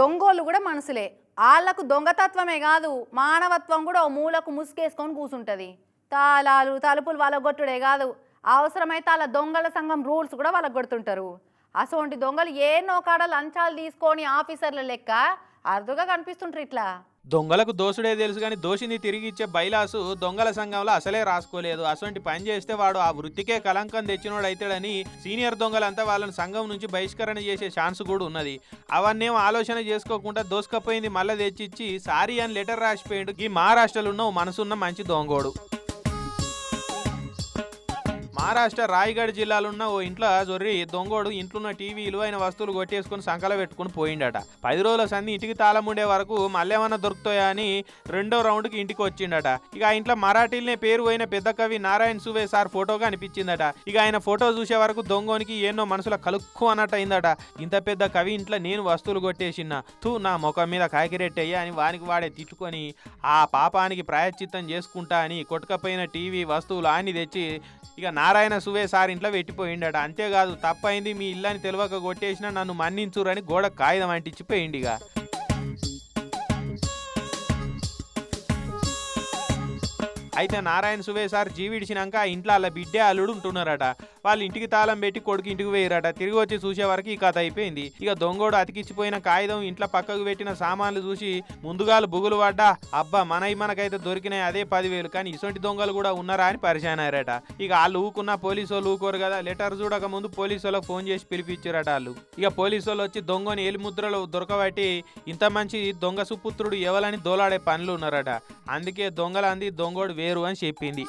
దొంగోళ్ళు కూడా మనసులే. వాళ్ళకు దొంగతత్వమే కాదు మానవత్వం కూడా ఓ మూలకు ముసుకేసుకొని కూర్చుంటుంది తాళాలు తలుపులు వాళ్ళ కొట్టుడే కాదు. అవసరమైతే వాళ్ళ దొంగల సంఘం రూల్స్ కూడా వాళ్ళకు కొడుతుంటారు. అసోంటి దొంగలు ఏ కాడ లంచాలు తీసుకొని ఆఫీసర్ల లెక్క అరుదుగా కనిపిస్తుంటారు ఇట్లా. దొంగలకు దోసుడే తెలుసు కానీ దోషిని తిరిగి ఇచ్చే బైలాసు దొంగల సంఘంలో అసలే రాసుకోలేదు. అటువంటి పని చేస్తే వాడు ఆ వృత్తికే కలంకం తెచ్చినోడు సీనియర్ దొంగలంతా వాళ్ళని సంఘం నుంచి బహిష్కరణ చేసే ఛాన్స్ కూడా ఉన్నది. అవన్నేం ఆలోచన చేసుకోకుండా దోసుకపోయింది మళ్ళీ తెచ్చిచ్చి సారీ అని లెటర్ రాసిపోయిండు. ఈ మహారాష్ట్రలో ఉన్న మనసున్న మంచి దొంగోడు. మహారాష్ట్ర రాయగఢ్ జిల్లాలో ఉన్న ఓ ఇంట్లో జొర్రి దొంగోడు ఇంట్లో ఉన్న టీవీ విలువైన వస్తువులు కొట్టేసుకుని సంకల పెట్టుకుని పోయిండట. పది రోజుల సంధి ఇంటికి తాళం ఉండే వరకు మళ్ళేమన్నా దొరుకుతాయా అని రెండో రౌండ్కి ఇంటికి వచ్చిండట. ఇక ఆ ఇంట్లో మరాఠీలనే పేరు పోయిన పెద్ద కవి నారాయణ సువే సార్ ఫోటోగా అనిపించిందట ఇక ఆయన ఫోటో చూసే వరకు దొంగోనికి ఎన్నో మనసులో కలుక్కు అన్నట్టు అయిందట ఇంత పెద్ద కవి ఇంట్లో నేను వస్తువులు కొట్టేసిన తూ నా ముఖం మీద కాకిరెట్టయ్యా అని వానికి వాడే తిట్టుకొని ఆ పాపానికి ప్రాయశ్చిత్తం చేసుకుంటా అని కొట్టుకపోయిన టీవీ వస్తువులు ఆని తెచ్చి ఇక నా నారాయణ సువే సార్ ఇంట్లో పెట్టిపోయిండట. అంతేకాదు తప్పైంది మీ ఇల్లని తెలియక కొట్టేసిన నన్ను మన్నించురని గోడ కాగితం అంటించిపోయిండు ఇక అయితే నారాయణ సువే సార్ జీవిడిచినాక ఆ ఇంట్లో వాళ్ళ బిడ్డే అల్లుడు ఉంటున్నారట. వాళ్ళు ఇంటికి తాళం పెట్టి కొడుకు ఇంటికి వేయరట తిరిగి వచ్చి చూసే వరకు ఈ కథ అయిపోయింది. ఇక దొంగోడు అతికిచ్చిపోయిన కాగితం ఇంట్లో పక్కకు పెట్టిన సామాన్లు చూసి ముందుగాలు బుగులు పడ్డా అబ్బా మనయి మనకైతే దొరికినాయి అదే పదివేలు కానీ ఇటువంటి దొంగలు కూడా ఉన్నారా అని పరిచయం అయ్యారట ఇక వాళ్ళు ఊకున్న పోలీసు వాళ్ళు ఊకోరు కదా లెటర్ చూడక ముందు పోలీసు వాళ్ళకి ఫోన్ చేసి పిలిపించారట వాళ్ళు. ఇక పోలీసు వాళ్ళు వచ్చి దొంగని ఏలిముద్రలు దొరకబట్టి ఇంత మంచి దొంగ సుపుత్రుడు ఎవలని దోలాడే పనులు ఉన్నారట. అందుకే దొంగలంది దొంగోడు వేరు అని చెప్పింది.